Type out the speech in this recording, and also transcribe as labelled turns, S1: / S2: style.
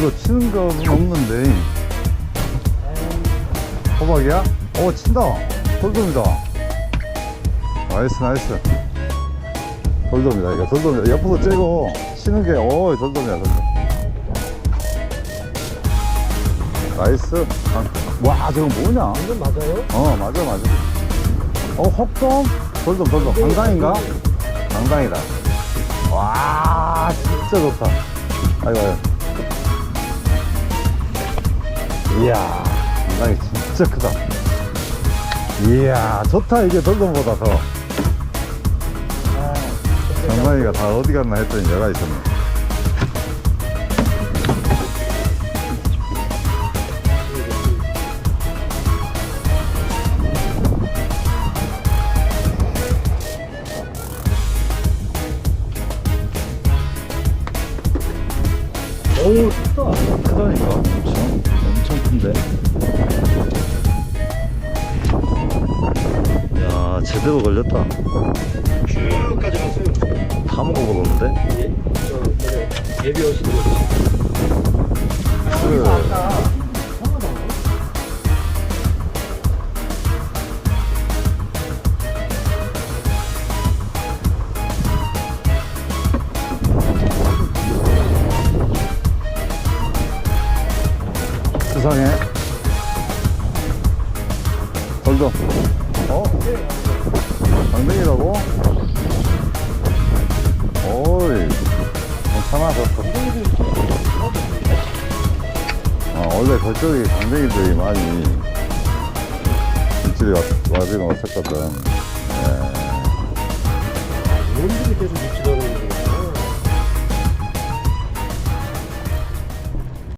S1: 별로 치는 거는 없는데. 호박이야? 오, 친다. 돌돔이다. 나이스, 나이스. 돌돔이다, 이거. 돌돔이다. 옆으로 째고, 치는 게, 오, 돌돔이야, 돌돔. 나이스. 아, 와, 저거 뭐냐?
S2: 이건 맞아요?
S1: 어, 맞아, 맞아. 어, 혹돔? 돌돔, 돌돔. 강당인가? 강당이다. 와, 진짜 좋다. 아이고, 아이고. 이야, 강당이 진짜 크다. 이야, 좋다, 이게 돌돔보다 더.
S2: 아,
S1: 강당이가 다 어디 갔나 했더니 얘가 있었네.
S2: 어우, 크다.
S1: 크다니까, 엄청. 큰데. 야, 제대로 걸렸다.
S2: 쭉까지 갔어요.
S1: 다?
S2: 예? 저, 뭐래, 예비 오시는 거.
S1: 그, 세상에. 돌돔. 어? 강등이라고? 오이. 괜찮아, 좋다. 아, 원래 그쪽이 강냉이들이 많이 입질이 와- 와지는 왔었거든.